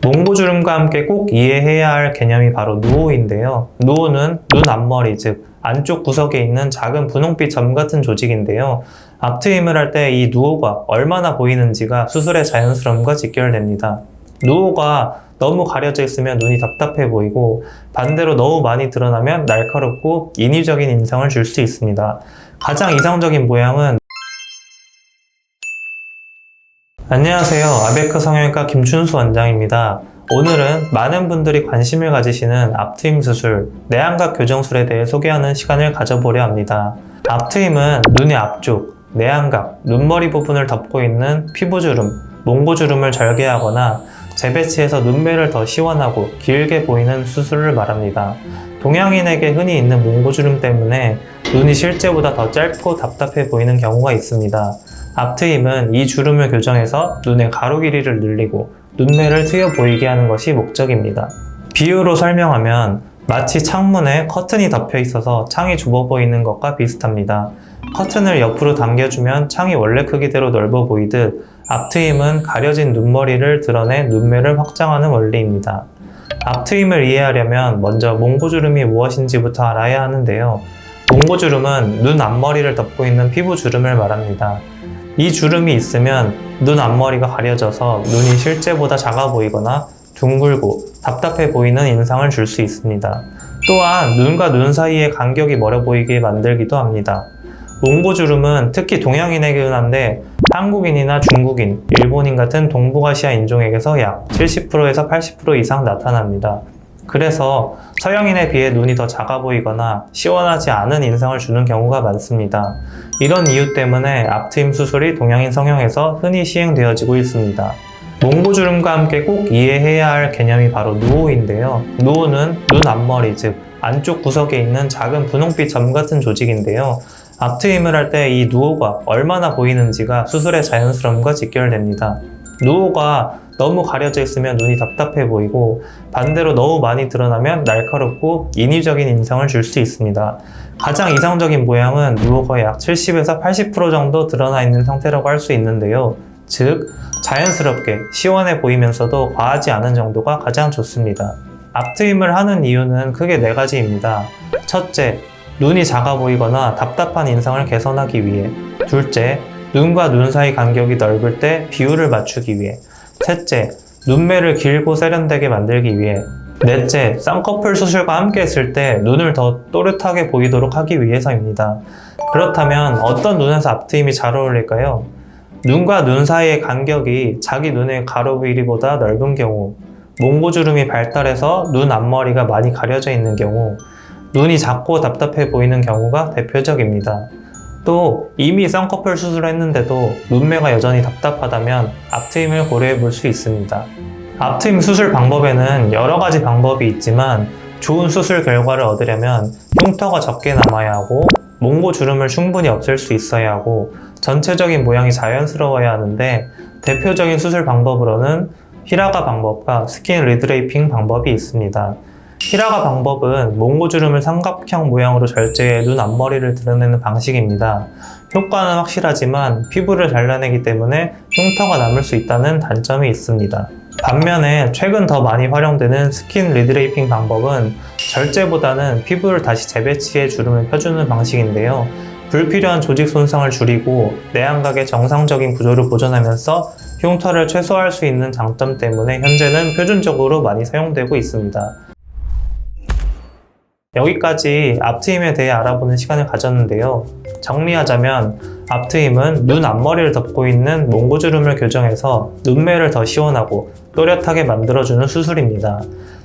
몽고주름과 함께 꼭 이해해야 할 개념이 바로 누오인데요. 누오는 눈 앞머리, 즉 안쪽 구석에 있는 작은 분홍빛 점 같은 조직인데요. 앞트임을 할 때 이 누오가 얼마나 보이는지가 수술의 자연스러움과 직결됩니다. 누오가 너무 가려져 있으면 눈이 답답해 보이고 반대로 너무 많이 드러나면 날카롭고 인위적인 인상을 줄 수 있습니다. 가장 이상적인 모양은 안녕하세요. 아베크 성형외과 김춘수 원장입니다. 오늘은 많은 분들이 관심을 가지시는 앞트임 수술, 내안각 교정술에 대해 소개하는 시간을 가져보려 합니다. 앞트임은 눈의 앞쪽, 내안각, 눈머리 부분을 덮고 있는 피부주름, 몽고주름을 절개하거나 재배치해서 눈매를 더 시원하고 길게 보이는 수술을 말합니다. 동양인에게 흔히 있는 몽고주름 때문에 눈이 실제보다 더 짧고 답답해 보이는 경우가 있습니다. 앞트임은 이 주름을 교정해서 눈의 가로 길이를 늘리고 눈매를 트여 보이게 하는 것이 목적입니다. 비유로 설명하면 마치 창문에 커튼이 덮여 있어서 창이 좁아 보이는 것과 비슷합니다. 커튼을 옆으로 당겨주면 창이 원래 크기대로 넓어 보이듯 앞트임은 가려진 눈머리를 드러내 눈매를 확장하는 원리입니다. 앞트임을 이해하려면 먼저 몽고주름이 무엇인지부터 알아야 하는데요. 몽고주름은 눈 앞머리를 덮고 있는 피부 주름을 말합니다. 이 주름이 있으면 눈 앞머리가 가려져서 눈이 실제보다 작아 보이거나 둥글고 답답해 보이는 인상을 줄 수 있습니다. 또한 눈과 눈 사이의 간격이 멀어 보이게 만들기도 합니다. 몽고주름은 특히 동양인에게 흔한데 한국인이나 중국인, 일본인 같은 동북아시아 인종에게서 약 70%에서 80% 이상 나타납니다. 그래서 서양인에 비해 눈이 더 작아 보이거나 시원하지 않은 인상을 주는 경우가 많습니다. 이런 이유 때문에 앞트임 수술이 동양인 성형에서 흔히 시행되어지고 있습니다. 몽고주름과 함께 꼭 이해해야 할 개념이 바로 누오인데요. 누오는 눈 앞머리, 즉 안쪽 구석에 있는 작은 분홍빛 점 같은 조직인데요. 앞트임을 할 때 이 누오가 얼마나 보이는지가 수술의 자연스러움과 직결됩니다. 누오가 너무 가려져 있으면 눈이 답답해 보이고 반대로 너무 많이 드러나면 날카롭고 인위적인 인상을 줄 수 있습니다. 가장 이상적인 모양은 누오가 약 70에서 80% 정도 드러나 있는 상태라고 할 수 있는데요. 즉, 자연스럽게 시원해 보이면서도 과하지 않은 정도가 가장 좋습니다. 앞트임을 하는 이유는 크게 네 가지입니다. 첫째, 눈이 작아 보이거나 답답한 인상을 개선하기 위해. 둘째, 눈과 눈 사이 간격이 넓을 때 비율을 맞추기 위해. 셋째, 눈매를 길고 세련되게 만들기 위해. 넷째, 쌍꺼풀 수술과 함께 했을 때 눈을 더 또렷하게 보이도록 하기 위해서입니다. 그렇다면 어떤 눈에서 앞트임이 잘 어울릴까요? 눈과 눈 사이의 간격이 자기 눈의 가로 길이보다 넓은 경우, 몽고주름이 발달해서 눈 앞머리가 많이 가려져 있는 경우, 눈이 작고 답답해 보이는 경우가 대표적입니다. 또 이미 쌍꺼풀 수술을 했는데도 눈매가 여전히 답답하다면 앞트임을 고려해 볼 수 있습니다. 앞트임 수술 방법에는 여러 가지 방법이 있지만 좋은 수술 결과를 얻으려면 흉터가 적게 남아야 하고 몽고 주름을 충분히 없앨 수 있어야 하고 전체적인 모양이 자연스러워야 하는데 대표적인 수술 방법으로는 히라가 방법과 스킨 리드레이핑 방법이 있습니다. 히라가 방법은 몽고주름을 삼각형 모양으로 절제해 눈 앞머리를 드러내는 방식입니다. 효과는 확실하지만 피부를 잘라내기 때문에 흉터가 남을 수 있다는 단점이 있습니다. 반면에 최근 더 많이 활용되는 스킨 리드레이핑 방법은 절제보다는 피부를 다시 재배치해 주름을 펴주는 방식인데요. 불필요한 조직 손상을 줄이고 내안각의 정상적인 구조를 보존하면서 흉터를 최소화할 수 있는 장점 때문에 현재는 표준적으로 많이 사용되고 있습니다. 여기까지 앞트임에 대해 알아보는 시간을 가졌는데요. 정리하자면 앞트임은 눈 앞머리를 덮고 있는 몽고주름을 교정해서 눈매를 더 시원하고 또렷하게 만들어주는 수술입니다.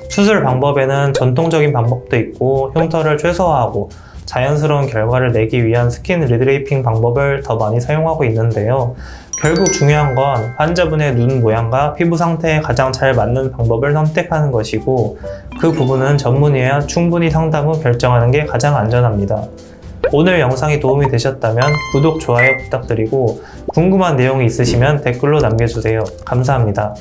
수술 방법에는 전통적인 방법도 있고 흉터를 최소화하고 자연스러운 결과를 내기 위한 스킨 리드레이핑 방법을 더 많이 사용하고 있는데요. 결국 중요한 건 환자분의 눈 모양과 피부 상태에 가장 잘 맞는 방법을 선택하는 것이고 그 부분은 전문의와 충분히 상담 후 결정하는 게 가장 안전합니다. 오늘 영상이 도움이 되셨다면 구독, 좋아요 부탁드리고 궁금한 내용이 있으시면 댓글로 남겨주세요. 감사합니다.